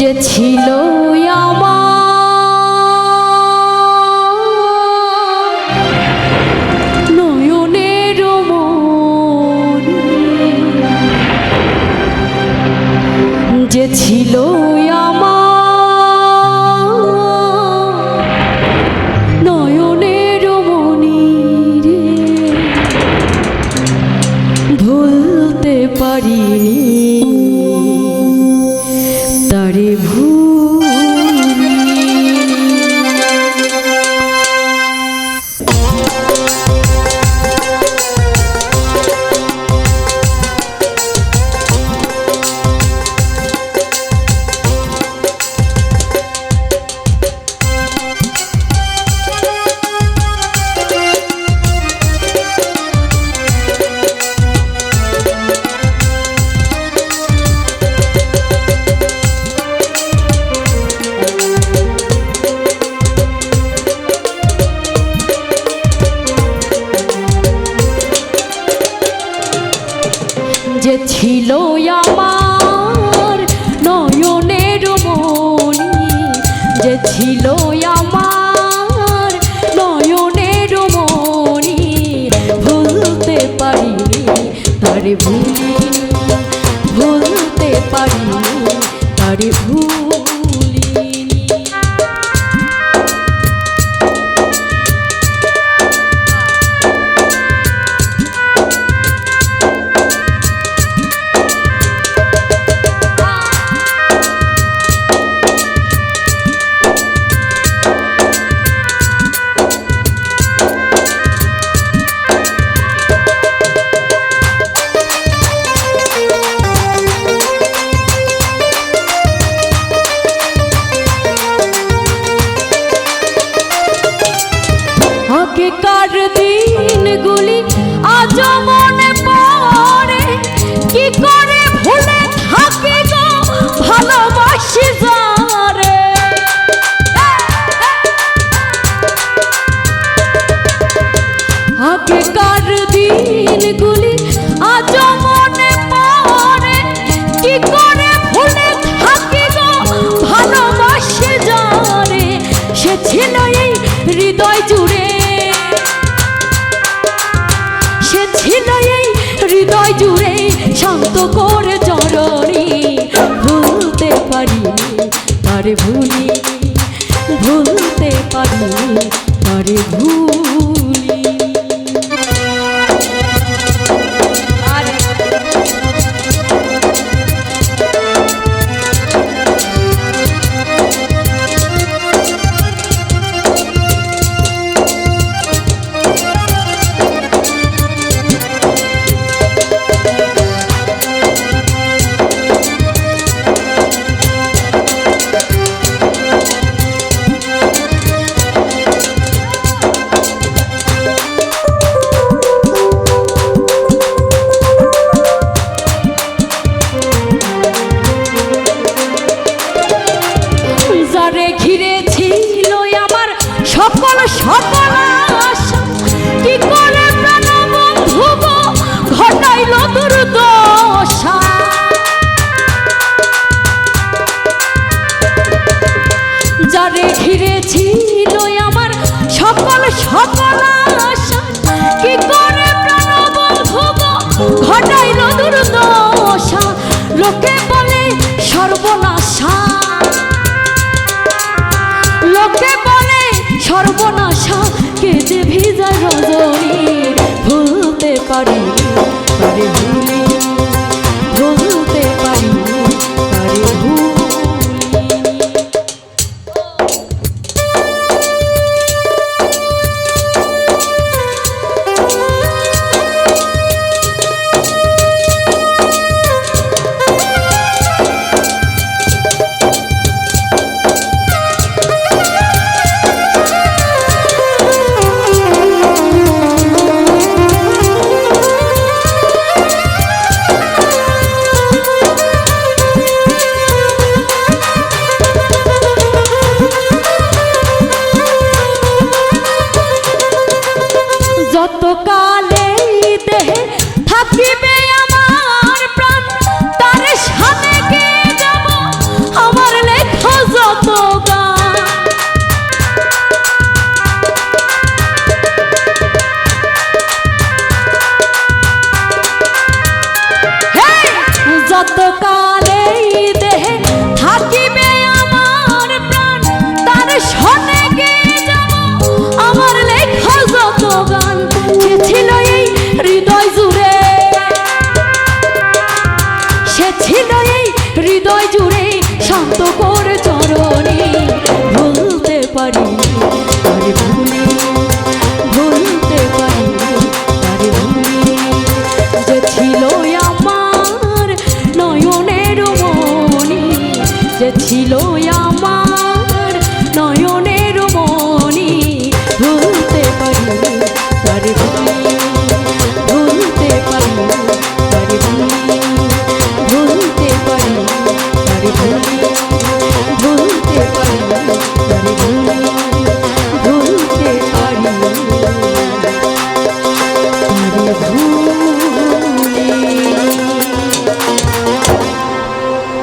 যে ছিল তারে ভুলি ছিল আমার নয়নের মনি যে ছিল আমার নয়নের মনি ভুলতে পারি তারে ভুলিনি আগেকার দিনগুলি আজ মনে পড়ে। কি করে ভুলে থাকি গো ভালোবাসি আগেকার দিনগুলি আজ মনে পড়ে। কি করে ভুলে থাকি গো ভালোবাসি যারে? সে ছিল এই হৃদয় করে চরণী ভুলতে পারি আরে ভুলি ভুলতে পারি আরে ভুলি কেঁদে ভিজা রজনী ভুলতে পারি। ছিল এই হৃদয় জুড়ে শান্ত করেছ